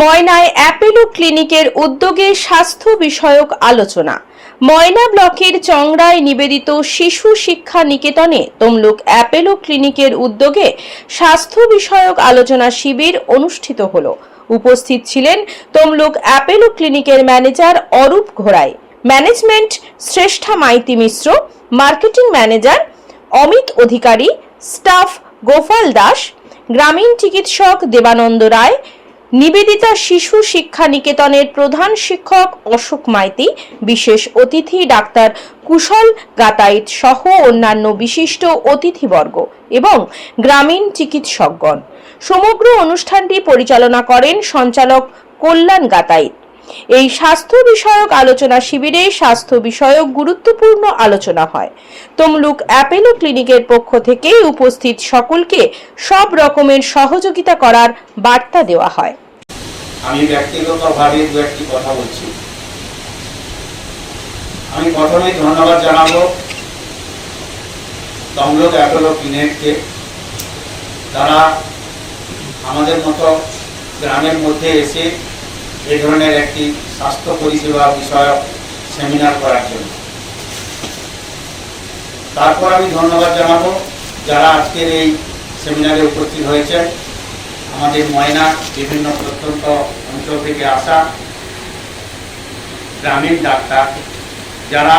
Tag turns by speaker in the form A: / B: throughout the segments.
A: ময়নায় Apollo ক্লিনিকের উদ্যোগে স্বাস্থ্য বিষয়ক আলোচনা। ময়না ব্লকের চংড়ায় নিবেদিত শিশু শিক্ষা নিকেতনে তমলুক অ্যাপেলো ক্লিনিকের উদ্যোগে স্বাস্থ্য বিষয়ক আলোচনা শিবির অনুষ্ঠিত হল। উপস্থিত ছিলেন তমলুক অ্যাপেলো ক্লিনিকের manager Arup ঘোড়াই, management Shreshtha Maity Mishra, marketing manager Amit Adhikari, staff Gopal Das, গ্রামীণ চিকিৎসক দেবানন্দ রায় নিবেদিতা শিশু শিক্ষা নিকেতনের প্রধান শিক্ষক অশোক মাইতি, বিশেষ অতিথি ডাক্তার কুশল গাতাইত সহ অন্যান্য বিশিষ্ট অতিথিবর্গ এবং গ্রামীণ চিকিৎসকগণ। সমগ্র অনুষ্ঠানটি পরিচালনা করেন সঞ্চালক কল্যাণ গাতাইত। এই স্বাস্থ্য বিষয়ক আলোচনা শিবিরে স্বাস্থ্য বিষয়ক গুরুত্বপূর্ণ আলোচনা হয়। তমলুক অ্যাপেলো ক্লিনিকের পক্ষ থেকে উপস্থিত সকলকে সব রকমের সহযোগিতা করার বার্তা দেওয়া হয়।
B: আমি ব্যক্তিগতভাবে দু একটি কথা বলছি। আমি প্রথমেই ধন্যবাদ জানাব তমলুক অ্যাপোলো ক্লিনিককে। তারা আমাদের মতো গ্রামের মধ্যে এসে এ ধরনের একটি স্বাস্থ্য পরিষেবা বিষয়ক সেমিনার করার জন্য। তারপর আমি ধন্যবাদ জানাব যারা আজকের এই সেমিনারে উপস্থিত হয়েছেন। আমাদের ময়না বিভিন্ন প্রত্যন্ত অঞ্চল থেকে আসা গ্রামীণ ডাক্তার, যারা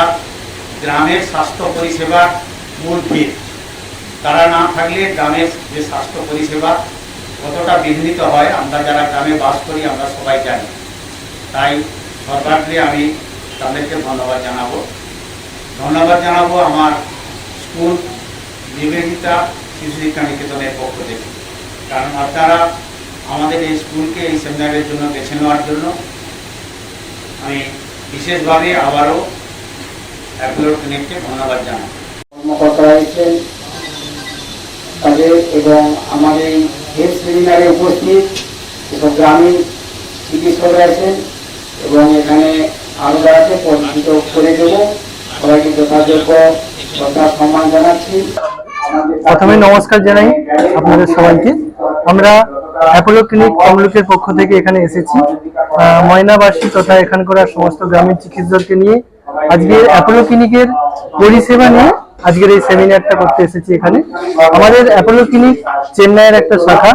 B: গ্রামের স্বাস্থ্য পরিষেবার মূল ভিত। তারা না থাকলে গ্রামের যে স্বাস্থ্য পরিষেবা কতটা বিঘ্নিত হয়, আমরা যারা গ্রামে বাস করি, আমরা সবাই জানি। তাই সরকারকে আমি তাদেরকে ধন্যবাদ জানাব। ধন্যবাদ জানাব আমার স্কুল নিবেদিতা শিশু শিক্ষা নিকেতনের পক্ষ থেকে। কারণ আপনারা আমাদের এই স্কুলকে এই সেমিনারের জন্য বেছে নেওয়ার জন্য আমি বিশেষভাবে আবারও ধন্যবাদ জানাই
C: কর্মকর্তারা এসেছেন তাদের এবং আমাদের হেলথ সেমিনারে উপস্থিত এবং গ্রামীণ চিকিৎসকরা আছেন এবং এখানে আরও যারা পরিচিত করে দেবো। সবাইকে যথাযোগ্য শ্রদ্ধা সম্মান জানাচ্ছি।
D: প্রথমে নমস্কার জানাই আপনাদের সবাইকে। আমরা অ্যাপোলো ক্লিনিক তমলুকের পক্ষ থেকে এখানে এসেছি। ময়নাবাসী তথা এখানকার সমস্ত গ্রামীণ চিকিৎসককে নিয়ে আজকে অ্যাপোলো ক্লিনিকের পরিষেবা নিয়ে আজকের এই সেমিনারটা করতে এসেছি এখানে। আমাদের অ্যাপোলো ক্লিনিক চেন্নাইয়ের একটা শাখা,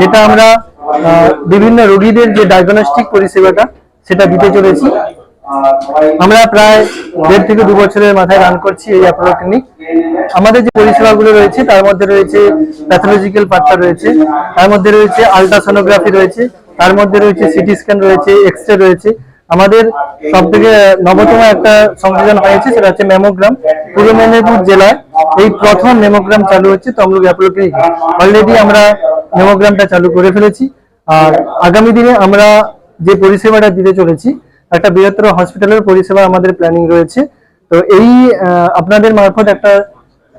D: যেটা আমরা বিভিন্ন রোগীদের যে ডায়াগনস্টিক পরিষেবাটা, সেটা দিতে চলেছি। আমরা প্রায় দেড় থেকে দু বছরের মাথায় রান করছি এই অ্যাপোলো ক্লিনিক। আমাদের যে পরিষেবাগুলো রয়েছে, তার মধ্যে রয়েছে প্যাথোলজিক্যাল পার্টটা রয়েছে, তার মধ্যে রয়েছে আলট্রাসোনোগ্রাফি রয়েছে, তার মধ্যে রয়েছে সিটি স্ক্যান রয়েছে এক্স রে রয়েছে আমাদের সব থেকে নবতম একটা সংযোজন হয়েছে, সেটা হচ্ছে মেমোগ্রাম পূর্ব মেদিনীপুর জেলায় এই প্রথম মেমোগ্রাম চালু হচ্ছে তমলুক অ্যাপোলো অলরেডি আমরা মেমোগ্রামটা চালু করে ফেলেছি। আর আগামী দিনে আমরা যে পরিষেবাটা দিতে চলেছি, একটা বৃহত্তর হসপিটালের পরিষেবা আমাদের প্ল্যানিং রয়েছে। তো এই আপনাদের মারফত একটা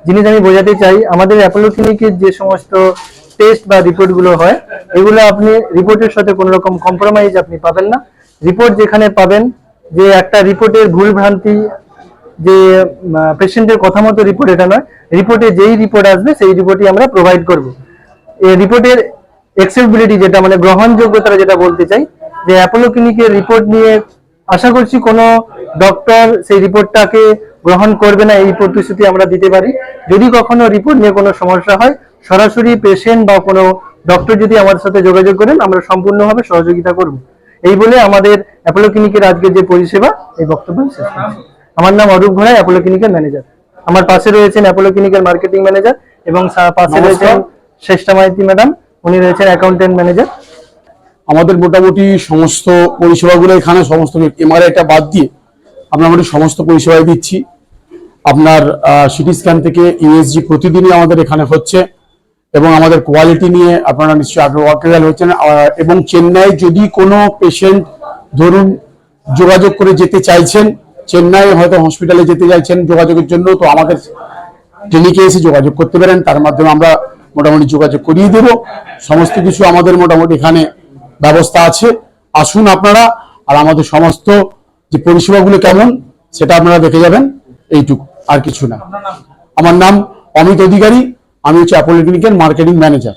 D: জিনিস আমি বোঝাতে চাই। আমাদের অ্যাপোলো ক্লিনিকের যে সমস্ত টেস্ট বা রিপোর্টগুলো হয়, এগুলো আপনি রিপোর্টের সাথে কোনো রকম কম্প্রোমাইজ আপনি পাবেন না। রিপোর্ট যেখানে পাবেন যে একটা রিপোর্টের ভুল ভ্রান্তি যে পেশেন্টের কথা মতো রিপোর্ট এটা নয়। রিপোর্টে যেই রিপোর্ট আসবে, সেই রিপোর্টই আমরা প্রোভাইড করব। এই রিপোর্টের অ্যাক্সেসিবিলিটি যেটা মানে গ্রহণযোগ্যতা যেটা বলতে চাই, যে অ্যাপোলো ক্লিনিকের রিপোর্ট নিয়ে আশা করছি কোনো ডক্টর সেই রিপোর্টটাকে গ্রহণ করবে না, এই প্রতিশ্রুতি আমরা দিতে পারি। যদি কখনো রিপোর্ট নিয়ে কোনো সমস্যা হয়, সরাসরি পেশেন্ট বা কোনো ডক্টর যদি আমাদের সাথে যোগাযোগ করেন, আমরা সম্পূর্ণভাবে সহযোগিতা করব। এই বলে আমাদের অ্যাপোলো ক্লিনিকের আজকে যে পরিষেবা এই বক্তব্য শেষ করছি। আমার নাম অরূপ ঘোড়াই অ্যাপোলো ক্লিনিকের ম্যানেজার আমার পাশে রয়েছেন অ্যাপোলো ক্লিনিকের মার্কেটিং ম্যানেজার এবং পাশে রয়েছেন শ্রেষ্ঠা মাইতি ম্যাডাম উনি রয়েছেন অ্যাকাউন্টেন্ট ম্যানেজার
E: আমাদের মোটামুটি সমস্ত পরিষেবাগুলো এখানে সমস্ত এমআরআইটা বাদ দিয়ে আমরা মোটামুটি সমস্ত পরিষেবাই দিচ্ছি। আপনার সিটি স্ক্যান থেকে ইউএসজি প্রতিদিনই আমাদের এখানে হচ্ছে। এবং আমাদের কোয়ালিটি নিয়ে আপনারা নিশ্চয়ই হচ্ছেন। আহ, এবং চেন্নাই যদি কোনো পেশেন্ট ধরুন যোগাযোগ করে যেতে চাইছেন চেন্নাই হয়তো হসপিটালে যেতে চাইছেন যোগাযোগের জন্য তো আমাদের ক্লিনিকে এসে যোগাযোগ করতে পারেন। তার মাধ্যমে আমরা মোটামুটি যোগাযোগ করিয়ে দেব। সমস্ত কিছু আমাদের মোটামুটি এখানে ব্যবস্থা আছে। আসুন আপনারা আর আমাদের সমস্ত যে পরিষেবাগুলো কেমন সেটা আপনারা দেখে যাবেন। এইটুকু আর কিছু না। আমার নাম অমিত অধিকারী। আমি হচ্ছে অ্যাপোলো মার্কেটিং ম্যানেজার